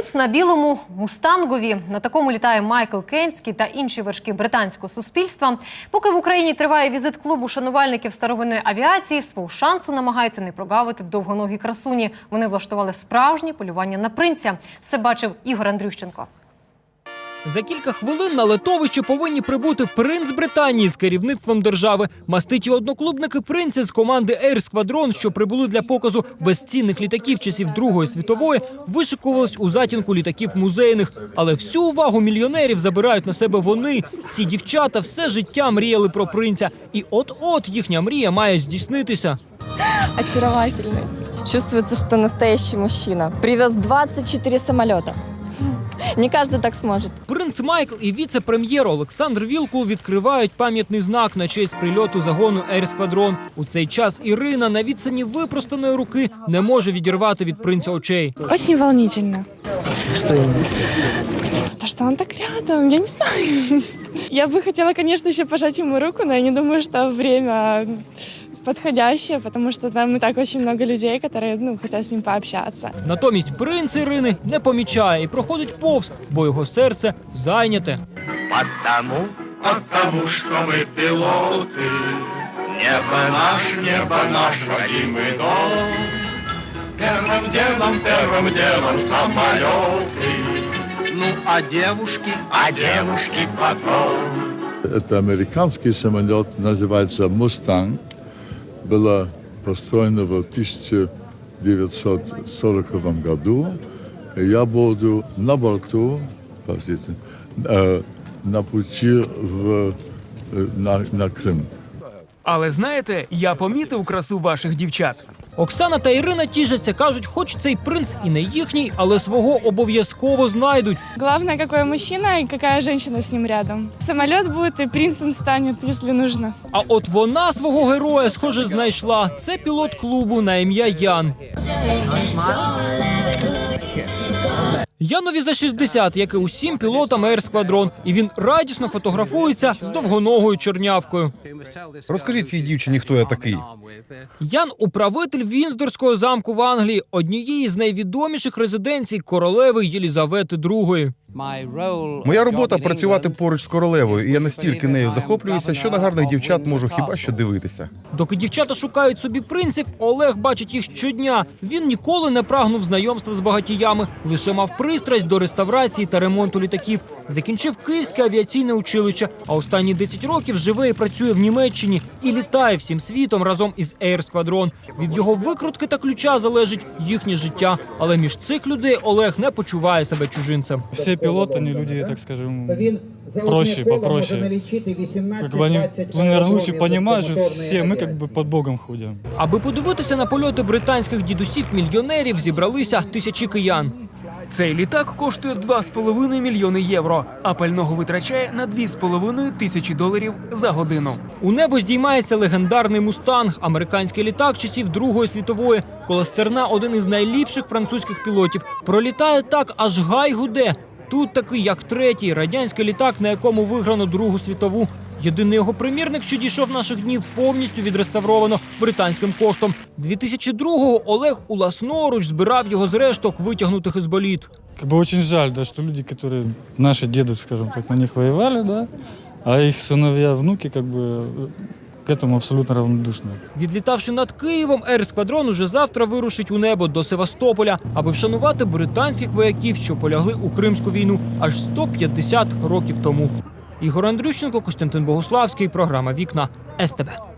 Принц на білому мустангові. На такому літає Майкл Кенський та інші вершки британського суспільства. Поки в Україні триває візит клубу шанувальників старовинної авіації, свого шансу намагаються не прогавити довгоногі красуні. Вони влаштували справжнє полювання на принця. Все бачив Ігор Андрющенко. За кілька хвилин на летовище повинні прибути принц Британії з керівництвом держави. Маститі одноклубники принця з команди Air Squadron, що прибули для показу безцінних літаків часів Другої світової, вишикувались у затінку літаків музейних. Але всю увагу мільйонерів забирають на себе вони. Ці дівчата все життя мріяли про принця, і от-от їхня мрія має здійснитися. очаровательный. Чувствуется, что настоящий мужчина. Привез 24 самолета. Не каждый так сможет. Принц Майкл і віце-прем'єр Олександр Вілкул відкривають пам'ятний знак на честь прильоту загону Squadron. У цей час Ірина на відстані випростаної руки не може відірвати від принця очей. Очень волнительно. Что Да что он так рядом, я не знаю. Я бы хотела, конечно, еще пожать ему руку, но я не думаю, что время подходящее, потому что там и так очень много людей, которые ну, хотят с ним пообщаться. Натомість принц Ірини не помічає і проходить повз, бо його серце зайняте. Потому, потому что мы пилоты. Небо наш, небо наш родимый дом. Первым делом, первым делом самолеты. Ну, а девушки, а девушки потом. Это американский самолет, называется «Мустанг». Было построено в 1940 году. Я буду на борту, простите, э, на пути в, э, на, на Крым. Але знаєте, я помітив красу ваших дівчат. Оксана та Ірина тішаться, кажуть, хоч цей принц і не їхній, але свого обов'язково знайдуть. Главное, какой мужчина и какая женщина с ним рядом. Самолет будет и принцем станет, если нужно. А от вона свого героя, схоже, знайшла. Це пілот клубу на ім'я Ян. Янові за 60, як і усім пілотам Air Squadron, і він радісно фотографується з довгоногою чорнявкою. Розкажіть цій дівчині, хто я такий. Ян управитель Вінздорського замку в Англії, однієї з найвідоміших резиденцій королеви Єлізавети II. Моя робота працювати поруч з королевою, і я настільки нею захоплююся, що на гарних дівчат можу хіба що дивитися. Доки дівчата шукають собі принців, Олег бачить їх щодня. Він ніколи не прагнув знайомства з багатіями, лише мав пристрасть до реставрації та ремонту літаків. Закінчив Київське авіаційне училище, а останні 10 років живе і працює в Німеччині і літає всім світом разом із Air Squadron. Від його викрутки та ключа залежить їхнє життя. Але між цих людей Олег не почуває себе чужинцем. Все пилоты, они люди, так скажем, то він за проще, одне коло попроще. може налічити 18-20 как бы они планирнуще аеродромів понимают, что повторної все мы как бы авіації. под Богом ходим. Аби подивитися на польоти британських дідусів мільйонерів, зібралися тисячі киян. Цей літак коштує 2,5 мільйони євро, а пального витрачає на 2,5 тисячі доларів за годину. У небо здіймається легендарний мустанг, американський літак часів Другої світової. Коло стерна один із найліпших французьких пілотів. Пролітає так, аж гай гуде. Тут такий, як третій, радянський літак, на якому виграно Другу світову. Єдиний його примірник, що дійшов наших днів, повністю відреставровано британським коштом. 2002-го Олег уласноруч збирав його з решток, витягнутих із боліт. Как бы очень жаль, да, что люди, которые, наши деды, скажем так, на них воевали, да, а их сыновья, внуки, как бы, к этому абсолютно равнодушны. Відлітавши над Києвом, Air Squadron уже завтра вирушить у небо до Севастополя, аби вшанувати британських вояків, що полягли у Кримську війну аж 150 років тому. Ігор Андрющенко, Костянтин Богуславський, програма Вікна СТБ.